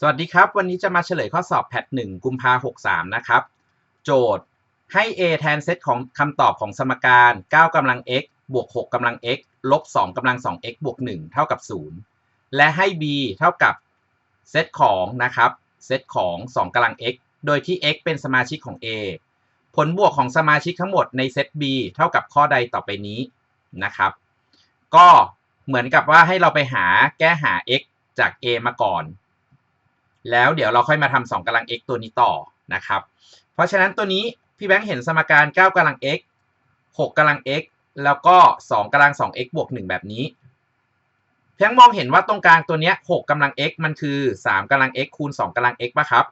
สวัสดีครับ วันนี้จะมาเฉลยข้อสอบแพทหนึ่งกุมภาหกสามนะครับ โจทย์ให้ a แทนเซตของคำตอบของสมการ 9กำลัง x บวก6กำลัง x ลบ2กำลัง 2x บวก 1 เท่ากับ 0 และให้ b เท่ากับเซตของนะครับเซตของ 2กำลัง x โดยที่ x เป็นสมาชิกของ a ผลบวกของสมาชิกทั้งหมดในเซต b เท่ากับข้อใดต่อไปนี้นะครับ ก็เหมือนกับว่าให้เราไปหาแก้หา x จาก a มาก่อน แล้วเดี๋ยวเราค่อยมาทำ2กำลัง x ตัวนี้ต่อนะครับ เพราะฉะนั้นตัวนี้พี่แบงค์เห็นสมการ 9กำลัง x 6กำลัง x แล้วก็ 2กำลัง 2x บวก 1 แบบนี้ เพียงมองเห็นว่าตรงกลางตัวเนี้ย6กำลัง x มันคือ 3กำลัง x คูณ 2กำลัง x ป่ะครับ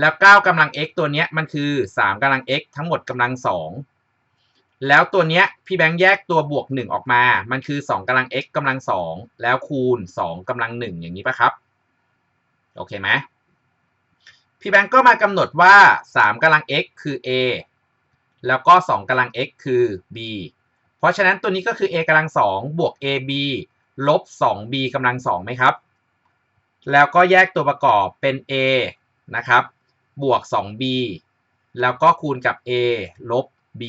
แล้ว 9กำลัง x ตัวเนี้ยมันคือ 3กำลัง x ทั้งหมดกำลัง 2 แล้วตัวเนี้ยพี่แบงค์แยกตัวบวก 1 ออกมา มันคือ 2กำลัง x กำลัง 2 แล้วคูณ 2กำลัง 1 อย่างนี้ป่ะครับ โอเคไหมพี่แบงก์ก็มากำหนดว่า 3กำลัง x คือ a แล้วก็ 2กำลัง x คือ b เพราะฉะนั้นตัวนี้ก็คือ a กำลัง 2 บวก ab ลบ 2b กำลัง2ไหมครับ แล้วก็แยกตัวประกอบเป็น a นะครับ บวก 2b แล้วก็คูณกับ a ลบ b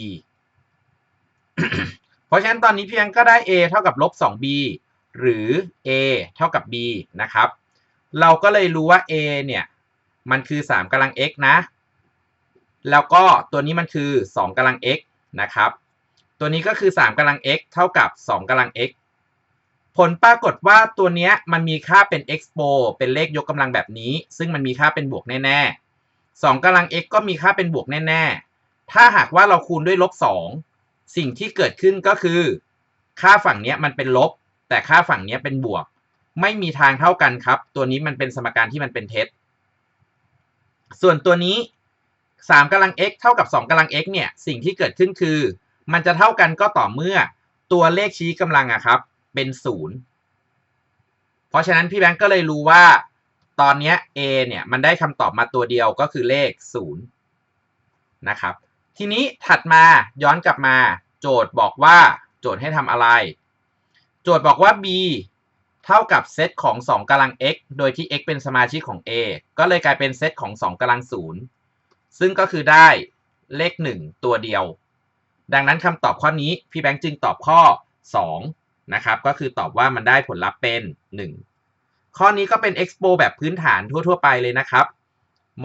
เพราะฉะนั้นตอนนี้เพียงก็ได้ a เท่ากับลบ 2b หรือ a เท่ากับ b นะครับ เราก็เลยรู้ว่า a เนี่ย มันคือ 3กำลัง x นะ แล้วก็ตัวนี้มันคือ 2กำลัง x นะครับ ตัวนี้ก็คือ 3กำลัง x เท่ากับ 2กำลัง x ผลปรากฏว่าตัวนี้มันมีค่าเป็น expo เป็นเลขยกกำลังแบบนี้ ซึ่งมันมีค่าเป็นบวกแน่ๆ2กำลัง x ก็มีค่าเป็นบวกแน่ๆ ถ้าหากว่าเราคูณด้วยลบ 2 สิ่งที่เกิดขึ้นก็คือ ค่าฝั่งเนี้ยมันเป็นลบ แต่ค่าฝั่งเนี้ยเป็นบวก ไม่มีทางเท่ากันครับ ตัวนี้มันเป็นสมการที่มันเป็นเท็จ ส่วนตัวนี้3กำลัง x เท่ากับ 2กำลัง x เนี่ย สิ่งที่เกิดขึ้นคือ มันจะเท่ากันก็ต่อเมื่อตัวเลขชี้กำลังอะครับ เป็น 0 เพราะฉะนั้นพี่แบงก์ก็เลยรู้ว่า ตอนนี้ a เนี่ย มันได้คำตอบมาตัวเดียวก็คือเลข 0 นะครับ ทีนี้ถัดมาย้อนกลับมา โจทย์บอกว่าโจทย์ให้ทำอะไร โจทย์บอกว่า b เท่ากับเซตของ 2กำลัง x โดยที่ x เป็นสมาชิกของ a ก็เลยกลายเป็นเซตของ 2กำลัง 0 ซึ่งก็คือได้เลข 1 ตัวเดียว ดังนั้นคำตอบข้อนี้พี่แบงค์จึงตอบข้อ 2 นะครับ ก็คือตอบว่ามันได้ผลลัพธ์เป็น 1 ข้อนี้ก็เป็น expo แบบพื้นฐานทั่ว ๆ ไปเลยนะครับ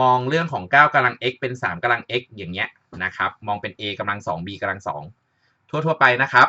มองเรื่องของ 9กำลัง x เป็น 3กำลัง x อย่างเงี้ยนะครับ มองเป็น a กำลัง 2 b กำลัง 2 ทั่ว ๆ ไปนะครับ